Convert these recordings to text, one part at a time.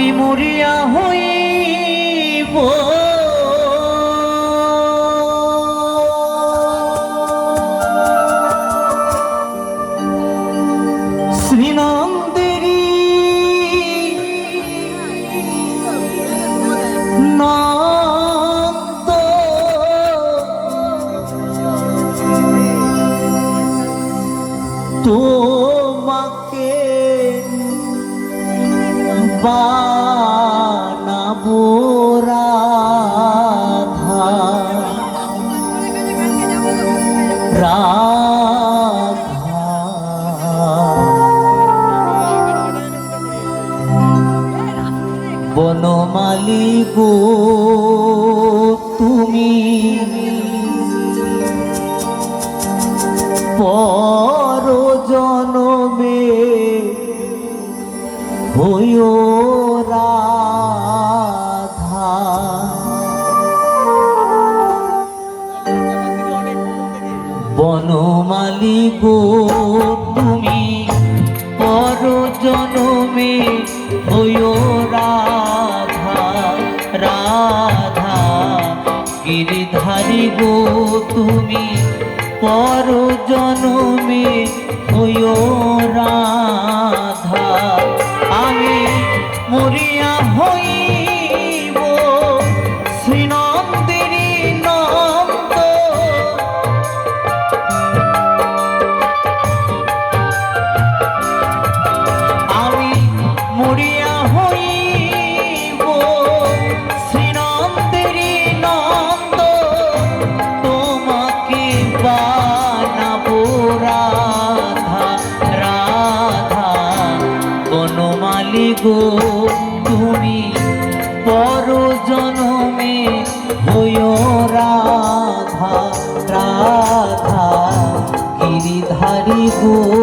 আমি মরিয়া হইব। শ্রীনন্দেরী নন্দ পর পর জনমে হইও হইও রাধা রাধা গিরিধারী গো।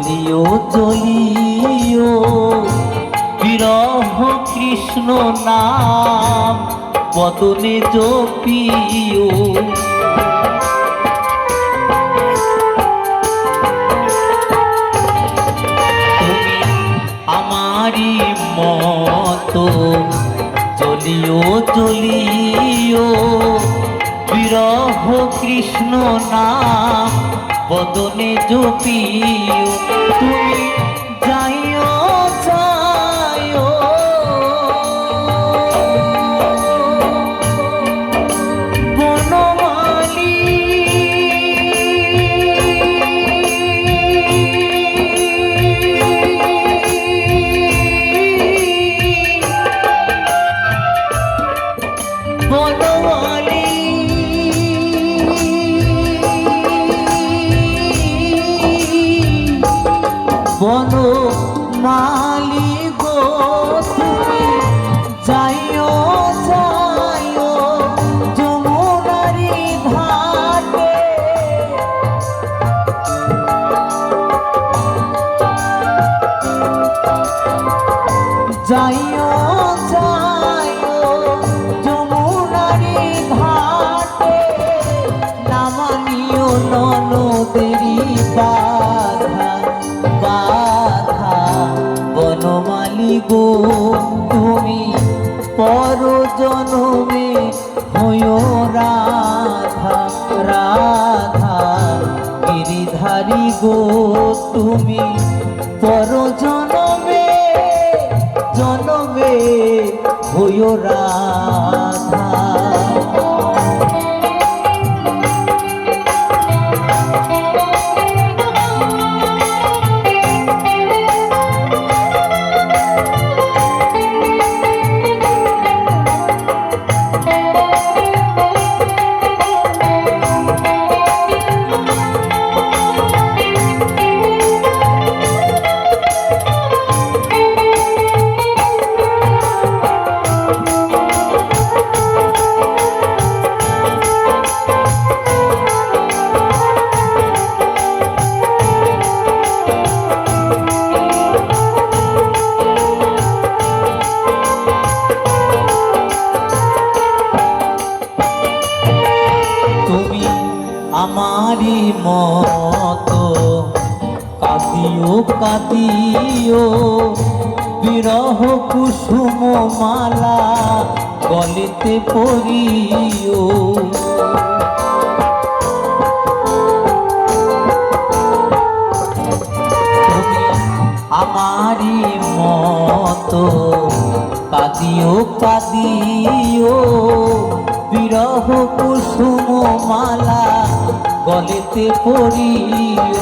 জ্বলিও জ্বলিও বিরহ কৃষ্ণ নাম বদনে জপিও। তুমি আমারই মতো জ্বলিও জ্বলিও বিরহ কৃষ্ণ নাম বদনে জপিও তুমি যাইও যাইও। বনমালী। বনমালী। মালি তুমি পর জনমে হইও রাধা রাধা। গিরিধারী গো তুমি পর জনমে জনমে হইও রাধা মতো। কাঁদিও কাঁদিও বিরহ কুসুম মালা গলিতে পড়িও। গলেতে পড়িও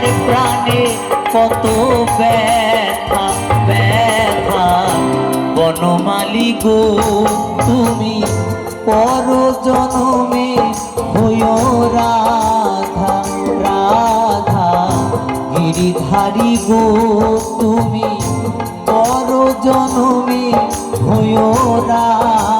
শ্রীরাধার প্রাণে কত ব্যথা ব্যথা। বনমালী তুমি পর জনমে হইও রাধা রাধা। গিরিধারী গো, তুমি পর জনমে হইও রাধা।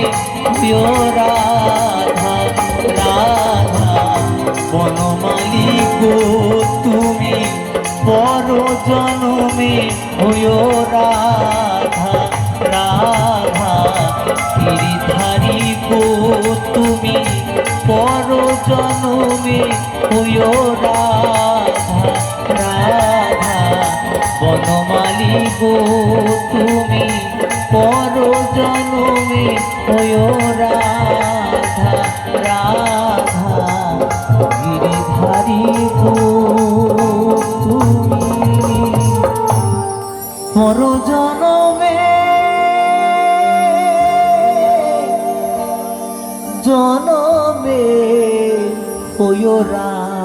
হইও রাধা রাধা বনমালী গো তুমি পর জনমে হইও রাধা রাধা, গিরিধারী গো তুমি পর জনমে হইও রাধা রাধা বনমালী গো তুমি পর জনমে হইও রাধা রাধা গিরিধারী তুমি। পর জনমে জনমে হইও রাধা